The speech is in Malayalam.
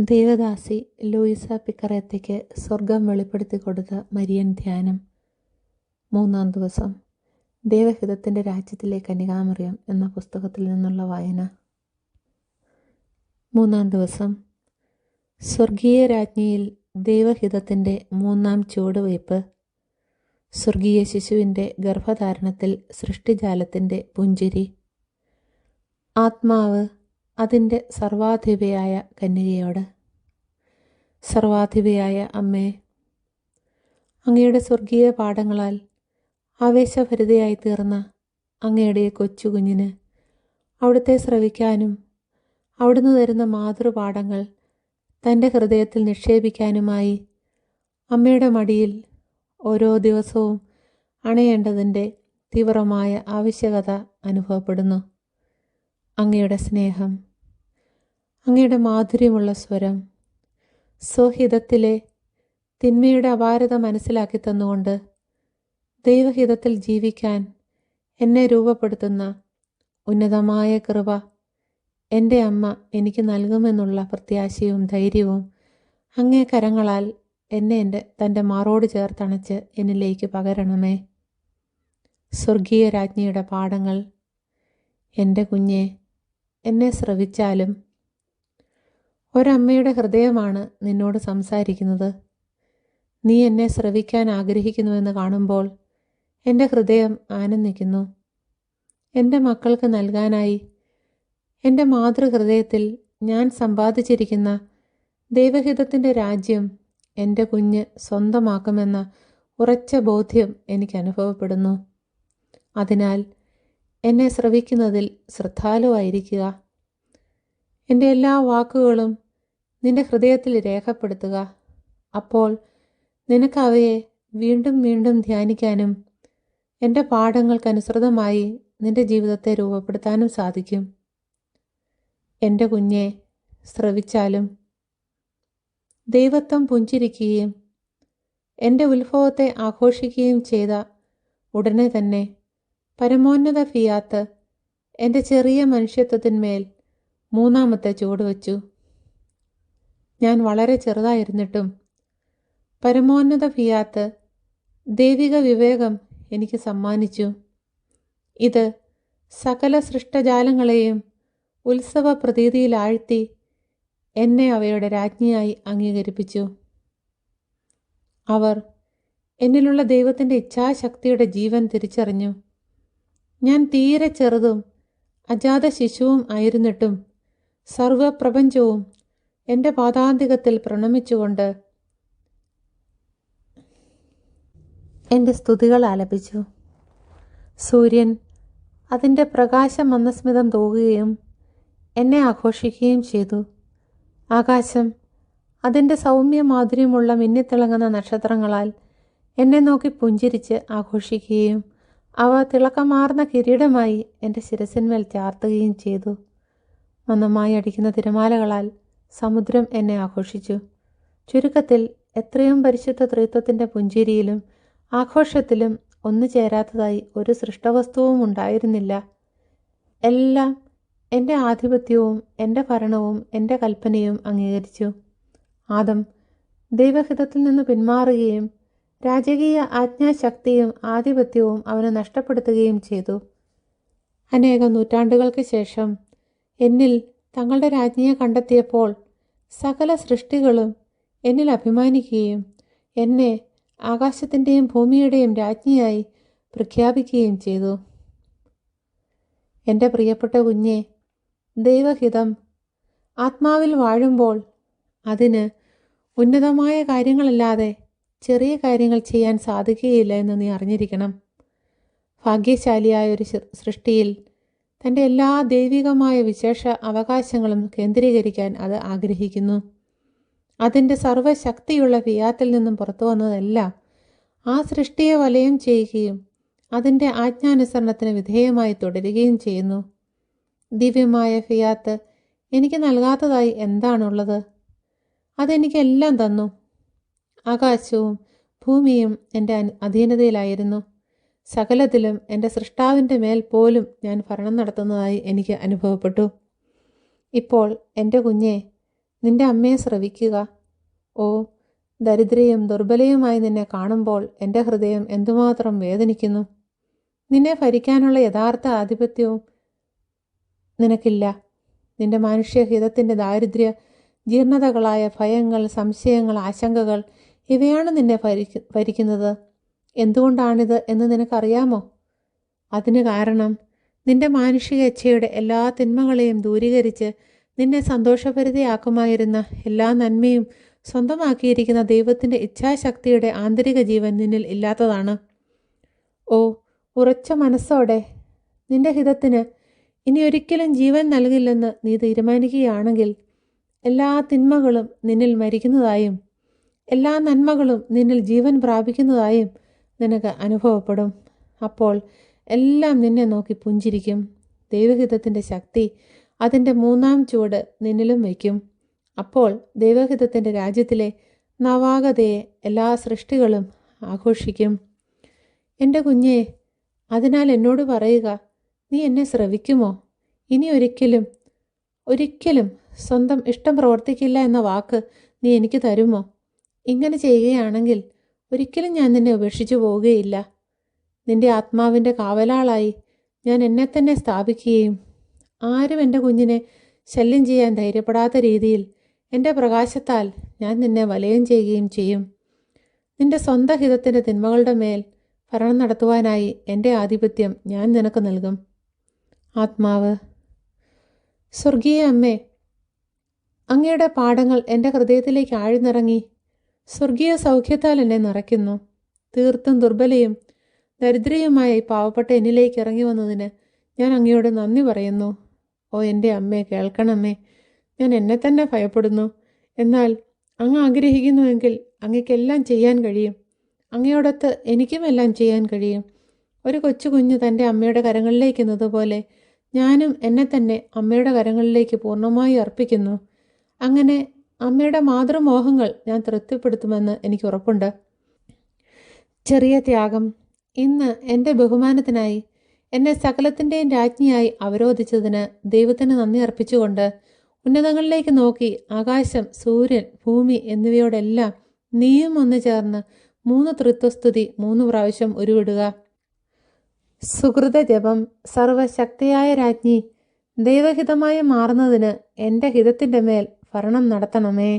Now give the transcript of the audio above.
ദേവദാസി ലൂയിസ പിക്കറേത്തയ്ക്ക് സ്വർഗം വെളിപ്പെടുത്തി കൊടുത്ത മരിയൻ ധ്യാനം. മൂന്നാം ദിവസം. ദേവഹിതത്തിന്റെ രാജ്യത്തിലെ കനികാമറിയം എന്ന പുസ്തകത്തിൽ നിന്നുള്ള വായന. മൂന്നാം ദിവസം. സ്വർഗീയ രാജ്ഞിയിൽ ദൈവഹിതത്തിന്റെ മൂന്നാം ചുവടുവയ്പ്. സ്വർഗീയ ശിശുവിന്റെ ഗർഭധാരണത്തിൽ സൃഷ്ടിജാലത്തിന്റെ പുഞ്ചിരി. ആത്മാവ് അതിന്റെ സർവാധിപയായ കന്യകയോട്. സർവാധിപയായ അമ്മേ അങ്ങയുടെ സ്വർഗീയ പാഠങ്ങളാൽ ആവേശഭരിതയായി തീർന്ന അങ്ങയുടെ കൊച്ചുകുഞ്ഞിന് അവിടുത്തെ ശ്രവിക്കാനും അവിടുന്ന് തരുന്ന മാതൃപാഠങ്ങൾ തന്റെ ഹൃദയത്തിൽ നിക്ഷേപിക്കാനുമായി അമ്മയുടെ മടിയിൽ ഓരോ ദിവസവും അണയേണ്ടതിന്റെ തീവ്രമായ ആവശ്യകത അനുഭവപ്പെടുന്നു. അങ്ങയുടെ സ്നേഹം. അങ്ങയുടെ മാധുര്യമുള്ള സ്വരം സ്വഹിതത്തിലെ തിന്മയുടെ അപാരത മനസ്സിലാക്കി തന്നുകൊണ്ട് ദൈവഹിതത്തിൽ ജീവിക്കാൻ എന്നെ രൂപപ്പെടുത്തുന്ന ഉന്നതമായ കൃപ എന്റെ അമ്മ എനിക്ക് നൽകുമെന്നുള്ള പ്രത്യാശയും ധൈര്യവും അങ്ങേ കരങ്ങളാൽ എന്നെ എന്റെ തന്റെ മാറോട് ചേർത്തണച്ച് എന്നിലേക്ക് പകരണമേ. സ്വർഗീയ രാജ്ഞിയുടെ പാഠങ്ങൾ എന്റെ കുഞ്ഞെ എന്നെ ശ്രവിച്ചാലും ഒരമ്മയുടെ ഹൃദയമാണ് നിന്നോട് സംസാരിക്കുന്നത്. നീ എന്നെ ശ്രവിക്കാൻ ആഗ്രഹിക്കുന്നുവെന്ന് കാണുമ്പോൾ എന്റെ ഹൃദയം ആനന്ദിക്കുന്നു. എന്റെ മക്കൾക്ക് നൽകാനായി എന്റെ മാതൃഹൃദയത്തിൽ ഞാൻ സമ്പാദിച്ചിരിക്കുന്ന ദൈവഹിതത്തിന്റെ രാജ്യം എന്റെ കുഞ്ഞ് സ്വന്തമാക്കുമെന്ന ഉറച്ച ബോധ്യം എനിക്ക് അനുഭവപ്പെടുന്നു. അതിനാൽ എന്നെ ശ്രവിക്കുന്നതിൽ ശ്രദ്ധാലുവായിരിക്കുക. എന്റെ എല്ലാ വാക്കുകളും നിന്റെ ഹൃദയത്തിൽ രേഖപ്പെടുത്തുക. അപ്പോൾ നിനക്ക് അവയെ വീണ്ടും വീണ്ടും ധ്യാനിക്കാനും എന്റെ പാഠങ്ങൾക്കനുസൃതമായി നിന്റെ ജീവിതത്തെ രൂപപ്പെടുത്താനും സാധിക്കും. എന്റെ കുഞ്ഞെ ശ്രവിച്ചാലും ദൈവത്വം പുഞ്ചിരിക്കുകയും എന്റെ ഉത്ഭവത്തെ ആഘോഷിക്കുകയും ചെയ്ത ഉടനെ തന്നെ പരമോന്നത ഫിയാത്ത് എന്റെ ചെറിയ മനുഷ്യത്വത്തിന്മേൽ മൂന്നാമത്തെ ചുവട് വച്ചു. ഞാൻ വളരെ ചെറുതായിരുന്നിട്ടും പരമോന്നത ഫിയാത്ത് ദൈവിക വിവേകം എനിക്ക് സമ്മാനിച്ചു. ഇത് സകല സൃഷ്ടജാലങ്ങളെയും ഉത്സവ പ്രതീതിയിലാഴ്ത്തി എന്നെ അവയുടെ രാജ്ഞിയായി അംഗീകരിപ്പിച്ചു. അവർ എന്നിലുള്ള ദൈവത്തിന്റെ ഇച്ഛാശക്തിയുടെ ജീവൻ തിരിച്ചറിഞ്ഞു. ഞാൻ തീരെ ചെറുതും അജാത ശിശുവും ആയിരുന്നിട്ടും സർവപ്രപഞ്ചവും എന്റെ പാതാന്തികത്തിൽ പ്രണമിച്ചുകൊണ്ട് എന്റെ സ്തുതികൾ ആലപിച്ചു. സൂര്യൻ അതിന്റെ പ്രകാശം മന്ദസ്മിതം തൂകുകയും എന്നെ ആഘോഷിക്കുകയും ചെയ്തു. ആകാശം അതിന്റെ സൗമ്യ മാധുര്യമുള്ള മിന്നിത്തിളങ്ങുന്ന നക്ഷത്രങ്ങളാൽ എന്നെ നോക്കി പുഞ്ചിരിച്ച് ആഘോഷിക്കുകയും അവ തിളക്കമാർന്ന കിരീടമായി എന്റെ ശിരസിന്മേൽ ചാർത്തുകയും ചെയ്തു. മന്ദമായി അടിക്കുന്ന തിരമാലകളാൽ സമുദ്രം എന്നെ ആഘോഷിച്ചു. ചുരുക്കത്തിൽ എത്രയും പരിശുദ്ധ ത്രിത്വത്തിന്റെ പുഞ്ചിരിയിലും ആഘോഷത്തിലും ഒന്നു ചേരാത്തതായി ഒരു സൃഷ്ടവസ്തുവും ഉണ്ടായിരുന്നില്ല. എല്ലാം എന്റെ ആധിപത്യവും എന്റെ ഭരണവും എന്റെ കൽപ്പനയും അംഗീകരിച്ചു. ആദം ദൈവഹിതത്തിൽ നിന്ന് പിന്മാറുകയും രാജകീയ ആജ്ഞാശക്തിയും ആധിപത്യവും അവന് നഷ്ടപ്പെടുത്തുകയും ചെയ്തു. അനേകം നൂറ്റാണ്ടുകൾക്ക് ശേഷം എന്നിൽ തങ്ങളുടെ രാജ്ഞിയെ കണ്ടെത്തിയപ്പോൾ സകല സൃഷ്ടികളും എന്നിൽ അഭിമാനിക്കുകയും എന്നെ ആകാശത്തിന്റെയും ഭൂമിയുടെയും രാജ്ഞിയായി പ്രഖ്യാപിക്കുകയും ചെയ്തു. എന്റെ പ്രിയപ്പെട്ട കുഞ്ഞെ ദൈവഹിതം. ആത്മാവിൽ വാഴുമ്പോൾ അതിന് ഉന്നതമായ കാര്യങ്ങളല്ലാതെ ചെറിയ കാര്യങ്ങൾ ചെയ്യാൻ സാധിക്കുകയില്ല എന്ന് നീ അറിഞ്ഞിരിക്കണം. ഭാഗ്യശാലിയായ ഒരു സൃഷ്ടിയിൽ തന്റെ എല്ലാ ദൈവികമായ വിശേഷ അവകാശങ്ങളും കേന്ദ്രീകരിക്കാൻ അത് ആഗ്രഹിക്കുന്നു. അതിന്റെ സർവശക്തിയുള്ള ഫിയാത്തിൽ നിന്നും പുറത്തു വന്നതെല്ലാം. ആ സൃഷ്ടിയെ വലയം ചെയ്യുകയും അതിന്റെ ആജ്ഞാനുസരണത്തിന് വിധേയമായി തുടരുകയും ചെയ്യുന്നു. ദിവ്യമായ ഫിയാത്ത് എനിക്ക് നൽകാത്തതായി എന്താണുള്ളത്? അതെനിക്കെല്ലാം തന്നു. ആകാശവും ഭൂമിയും എന്റെ അധീനതയിലായിരുന്നു. സകലത്തിലും എന്റെ സൃഷ്ടാവിന്റെ മേൽ പോലും ഞാൻ ഭരണം നടത്തുന്നതായി എനിക്ക് അനുഭവപ്പെട്ടു. ഇപ്പോൾ എന്റെ കുഞ്ഞെ നിന്റെ അമ്മയെ ശ്രവിക്കുക ഓ ദരിദ്രയും ദുർബലയുമായി നിന്നെ കാണുമ്പോൾ എന്റെ ഹൃദയം എന്തുമാത്രം വേദനിക്കുന്നു. നിന്നെ ഭരിക്കാനുള്ള യഥാർത്ഥ ആധിപത്യവും നിനക്കില്ല. നിന്റെ മനുഷ്യഹിതത്തിന്റെ ദാരിദ്ര്യ ജീർണതകളായ ഭയങ്ങൾ സംശയങ്ങൾ ആശങ്കകൾ ഇവയാണ് നിന്നെ ഭരിക്ക ഭരിക്കുന്നത്. എന്തുകൊണ്ടാണിത് എന്ന് നിനക്കറിയാമോ? അതിന് കാരണം നിന്റെ മാനുഷിക ഇച്ഛയുടെ എല്ലാ തിന്മകളെയും ദൂരീകരിച്ച് നിന്നെ സന്തോഷഭരിതയാക്കുമായിരുന്ന എല്ലാ നന്മയും സ്വന്തമാക്കിയിരിക്കുന്ന ദൈവത്തിന്റെ ഇച്ഛാശക്തിയുടെ ആന്തരിക ജീവൻ നിന്നിൽ ഇല്ലാത്തതാണ്. ഓ ഉറച്ച മനസ്സോടെ നിന്റെ ഹിതത്തിന് ഇനി ഒരിക്കലും ജീവൻ നൽകില്ലെന്ന് നീ തീരുമാനിക്കുകയാണെങ്കിൽ എല്ലാ തിന്മകളും നിന്നിൽ മരിക്കുന്നതായും എല്ലാ നന്മകളും നിന്നിൽ ജീവൻ പ്രാപിക്കുന്നതായും നിനക്ക് അനുഭവപ്പെടും. അപ്പോൾ എല്ലാം നിന്നെ നോക്കി പുഞ്ചിരിക്കും. ദൈവഹിതത്തിന്റെ ശക്തി അതിന്റെ മൂന്നാം ചുവട് നിന്നിലും വയ്ക്കും. അപ്പോൾ ദൈവഹിതത്തിന്റെ രാജ്യത്തിലെ നവാഗതയെ എല്ലാ സൃഷ്ടികളും ആഘോഷിക്കും. എന്റെ കുഞ്ഞെ അതിനാൽ എന്നോട് പറയുക നീ എന്നെ ശ്രവിക്കുമോ? ഇനി ഒരിക്കലും ഒരിക്കലും സ്വന്തം ഇഷ്ടം പ്രവർത്തിക്കില്ല എന്ന വാക്ക് നീ എനിക്ക് തരുമോ? ഇങ്ങനെ ചെയ്യുകയാണെങ്കിൽ ഒരിക്കലും ഞാൻ നിന്നെ ഉപേക്ഷിച്ചു പോവുകയില്ല. നിന്റെ ആത്മാവിന്റെ കാവലാളായി ഞാൻ എന്നെ തന്നെ സ്ഥാപിക്കുകയും ആരും എന്റെ കുഞ്ഞിനെ ശല്യം ചെയ്യാൻ ധൈര്യപ്പെടാത്ത രീതിയിൽ എന്റെ പ്രകാശത്താൽ ഞാൻ നിന്നെ വലയം ചെയ്യുകയും ചെയ്യും. നിന്റെ സ്വന്തം ഹിതത്തിന്റെ തിന്മകളുടെ മേൽ ഭരണം നടത്തുവാനായി എന്റെ ആധിപത്യം ഞാൻ നിനക്ക് നൽകും. ആത്മാവ്. സ്വർഗീയ അമ്മേ അങ്ങയുടെ പാഠങ്ങൾ എന്റെ ഹൃദയത്തിലേക്ക് ആഴ്ന്നിറങ്ങി സ്വർഗീയ സൗഖ്യത്താൽ എന്നെ നിറയ്ക്കുന്നു? തീർത്തും ദുർബലയും ദരിദ്രയുമായ ഈ പാവപ്പെട്ട എന്നിലേക്ക് ഇറങ്ങി വന്നതിന് ഞാൻ അങ്ങയോട് നന്ദി പറയുന്നു. ഓ എന്റെ അമ്മേ കേൾക്കണമേ. ഞാൻ എന്നെ തന്നെ ഭയപ്പെടുന്നു. എന്നാൽ അങ്ങ് ആഗ്രഹിക്കുന്നുവെങ്കിൽ അങ്ങയ്ക്കെല്ലാം ചെയ്യാൻ കഴിയും. അങ്ങയോടൊത്ത് എനിക്കും എല്ലാം ചെയ്യാൻ കഴിയും. ഒരു കൊച്ചു കുഞ്ഞ് തന്റെ അമ്മയുടെ കരങ്ങളിലേക്ക് എന്നതുപോലെ ഞാനും എന്നെ തന്നെ അമ്മയുടെ കരങ്ങളിലേക്ക് പൂർണമായി അർപ്പിക്കുന്നു. അങ്ങനെ അമ്മയുടെ മാതൃമോഹങ്ങൾ ഞാൻ തൃപ്തിപ്പെടുത്തുമെന്ന് എനിക്ക് ഉറപ്പുണ്ട്. ചെറിയ ത്യാഗം. ഇന്ന് എന്റെ ബഹുമാനത്തിനായി എന്നെ സകലത്തിന്റെയും രാജ്ഞിയായി അവരോധിച്ചതിന് ദൈവത്തിന് നന്ദി അർപ്പിച്ചുകൊണ്ട് ഉന്നതങ്ങളിലേക്ക് നോക്കി ആകാശം സൂര്യൻ ഭൂമി എന്നിവയോടെല്ലാം നീയും ഒന്ന് ചേർന്ന് മൂന്ന് തൃത്വസ്തുതി മൂന്ന് പ്രാവശ്യം ഉരുവിടുക. സുഹൃത ജപം സർവശക്തിയായ രാജ്ഞി ദൈവഹിതമായി മാറുന്നതിന് എന്റെ ഹിതത്തിന്റെ മേൽ ഭരണം നടത്തണമേ